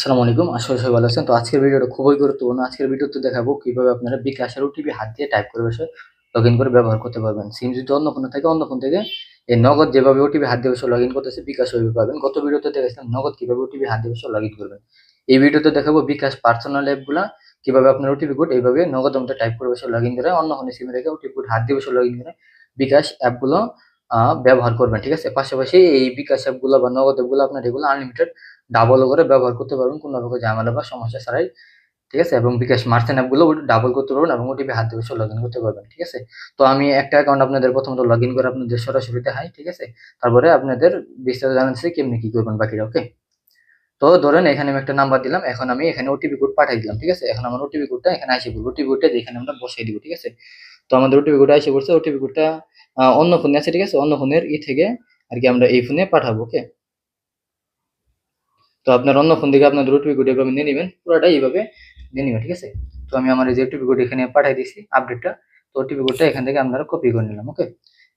আসসালামু আলাইকুম। আসলে সবাই ভালো আছেন। তো আজকের ভিডিওটা খুবই গুরুত্বপূর্ণ। আজকের ভিডিওতে দেখাবো কীভাবে আপনারা বিকাশের ওটিপি হাত দিয়ে টাইপ করে বসে লগ ইন করে ব্যবহার করতে পারবেন। সিম যদি অন্য ফোনে থাকে, অন্য ফোন থেকে, এই নগদ যেভাবে ওটিপি হাত দিয়ে বসে লগ ইন করতেছে, বিকাশ ওইভাবে পাবেন। গত ভিডিওতে দেখেছিলাম নগদ কীভাবে ওটিপি হাত দিয়ে বসে লগ ইন করবেন। এই ভিডিওতে দেখাবো বিকাশ পার্সোনাল অ্যাপগুলা কীভাবে আপনার ওটিপি কোড এইভাবে নগদ মধ্যে টাইপ করে বসে লগ ইন করে, অন্য ফোনে সিমে রেখে ওটিপি কোড হাত দিয়ে বসে লগ ইন করে বিকাশ অ্যাপগুলো ব্যবহার করবেন, ঠিক আছে? পাশাপাশি এই বিকাশ অ্যাপগুলো বা নগদ অ্যাপগুলো আপনার এগুলো আনলিমিটেড ডাবল করে ব্যবহার করতে পারবেন, কোনো রকম ঝামেলা বা সমস্যা ছাড়াই, ঠিক আছে? এবং বিকাশ মার্চেন্ট অ্যাপগুলো ডাবল করতে পারবেন এবং ওটিপি হাত দিয়ে লগ ইন করতে পারবেন, ঠিক আছে? তো আমি একটা অ্যাকাউন্ট আপনাদের প্রথমত লগ ইন করে আপনাদের সরাসরি দেখাই, ঠিক আছে? তারপরে আপনাদের বিস্তারিত জানাচ্ছি কেমনি কি করবেন বাকিরা ওকে তো ধরেন এখানে আমি একটা নাম্বার দিলাম, এখন আমি এখানে ওটিপি কোড পাঠিয়ে দিলাম, ঠিক আছে? এখন আমার ওটিপি কোডটা এখানে আসে পড়বে ওটিপি কোডটা যেখানে আমরা বসাই দিব, ঠিক আছে? তো আমাদের ওটিপি কোডটা এসে পড়ছে ওটিপি কোডটা অন্য ফোনে আছে, ঠিক আছে? অন্য ফোনের ই থেকে আর কি আমরা এই ফোনে পাঠাবো ওকে তো আপনার অন্য ফোন থেকে আপনার ওটিপি কোড এভাবে নিয়ে নেবেন, পুরোটাই এইভাবে নিয়ে নেবেন, ঠিক আছে? তো আমি আমার এই যে ওটিপি কোড এখানে পাঠিয়ে দিয়েছি আপডেটটা তো ওটিপি কোডটা এখান থেকে আমরা কপি করে নিলাম ওকে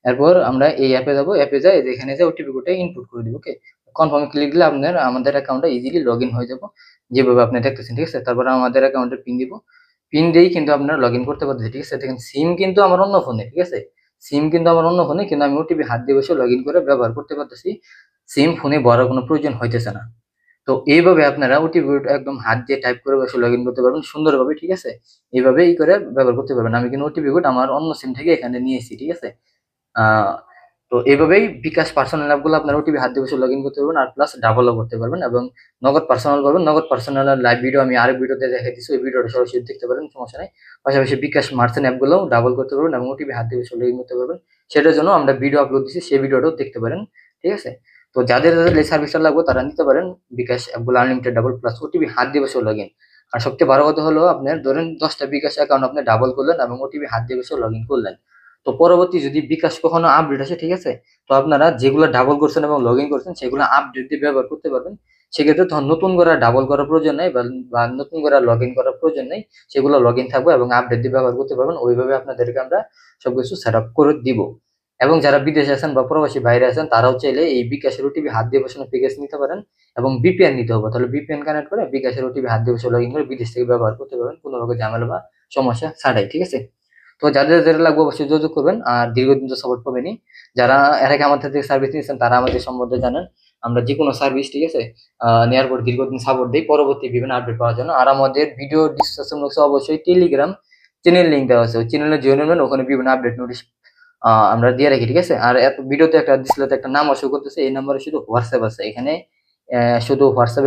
এরপর আমরা এই অ্যাপে যাব অ্যাপে যাই এখানে যে ওটিপি কোডটা ইনপুট করে দিব ওকে কনফার্মে ক্লিক দিলে আপনার, আমাদের অ্যাকাউন্টটা ইজিলি লগ হয়ে যাব, যেভাবে আপনি দেখতেছেন, ঠিক আছে? তারপর আমাদের অ্যাকাউন্টের পিন দিব পিন দিয়েই কিন্তু আপনারা লগ করতে পারতেছে ঠিক আছে? দেখেন সিম কিন্তু আমার অন্য ফোনে ঠিক আছে? সিম কিন্তু আমার অন্য ফোনে কিন্তু আমি ওটিপি হাত দিয়ে বসে লগ করে ব্যবহার করতে পারতেছি। সিম ফোনে বড় কোনো প্রয়োজন হইতেছে না। তো এইভাবে আপনারা ওটিপি একদম হাত দিয়ে টাইপ করে বসে লগ করতে পারবেন সুন্দরভাবে, ঠিক আছে? এইভাবে এই করে ব্যবহার করতে পারবেন। আমি কিন্তু ওটিপি কোড আমার অন্য সিম থেকে এখানে নিয়েছি ঠিক আছে? তো এইভাবেই বিকাশ পার্সোনাল অ্যাপগুলো আপনার ওটিপি হাত দিয়ে বসে লগ ইন করতে পারবেন আর প্লাস ডাবলও করতে পারবেন এবং নগদ পার্সোনাল পাবেন নগদ পার্সোনাল লাইভ ভিডিও আমি আরেক ভিডিওতে দেখে দিচ্ছি ওই ভিডিওটা সরাসরি দেখতে পারেন, সমস্যা নেই। পাশাপাশি বিকাশ মার্চেন্ট অ্যাপগুলোও ডাবল করতে পারবেন এবং ওটিপি হাত দিয়ে বসে লগ ইন করতে পারবেন। সেটার জন্য আমরা ভিডিও আপলোড দিচ্ছি সেই ভিডিওটাও দেখতে পারেন, ঠিক আছে? তো যাদের যাদের এই সার্ভিসটা লাগবে তারা নিতে পারেন বিকাশ অ্যাপগুলো আনলিমিটেড ডাবল প্লাস ওটিপি হাত দিয়ে বসে লগ ইন আর সবচেয়ে বড় কথা হলো আপনার ধরেন দশটা বিকাশ অ্যাকাউন্ট আপনি ডাবল করলেন এবং ওটিপি হাত দিয়ে বসে লগ ইন করলেন। তো পরবর্তী যদি বিকাশ কখনো আপডেট আসে, ঠিক আছে? তো আপনারা যেগুলো ডাবল করছেন এবং লগ ইন করছেন, সেগুলো আপডেট দিয়ে ব্যবহার করতে পারবেন। সেক্ষেত্রে তখন নতুন করে ডাবল করার প্রয়োজন নেই বা- নতুন করে লগ ইন করার প্রয়োজন নেই, সেগুলো লগ ইন থাকবে এবং আপডেট দিয়ে ব্যবহার করতে পারবেন। ওইভাবে আপনাদেরকে আমরা সবকিছু সেট আপ করে দিব। এবং যারা বিদেশে আছেন বা প্রবাসী বাইরে আছেন, তারাও চাইলে এই বিকাশের ওটিপি হাত দিয়ে বসানো প্যাকেজ নিতে পারেন এবং বিপিএন নিতে হবে। তাহলে বিপিএন কানেক্ট করে বিকাশের ওটিপি হাত দিয়ে বসে লগ ইন করে বিদেশ থেকে ব্যবহার করতে পারবেন। কোনো রকম ঝামেলা বা সমস্যা ছাড়াই, ঠিক আছে? তো যাদের যাদের লাগবে অবশ্যই যোগাযোগ করবেন, আর দীর্ঘদিন তো সাপোর্ট পাবেনি যারা এর আগে আমাদের থেকে সার্ভিস নিয়েছেন, তারা আমাদের সম্বন্ধে জানেন। আমরা যে কোনো সার্ভিস ঠিক আছে? নেওয়ার পর দীর্ঘদিন সাপোর্ট দিই, পরবর্তী বিভিন্ন আপডেট পাওয়ার জন্য। আর আমাদের ভিডিও ডিসকাশন বক্সে অবশ্যই টেলিগ্রাম চ্যানেল লিঙ্ক দেওয়া আছে। ওই চ্যানেলে জয়েন হবেন, ওখানে বিভিন্ন আপডেট নোটিশ আমরা দিয়ে রাখি, ঠিক আছে? আর এত ভিডিওতে একটা ডিসপ্লেতে একটা নাম শো করতেছে, এই নাম্বারে শুধু হোয়াটসঅ্যাপ আছে। এখানে শুধু হোয়াটসঅ্যাপ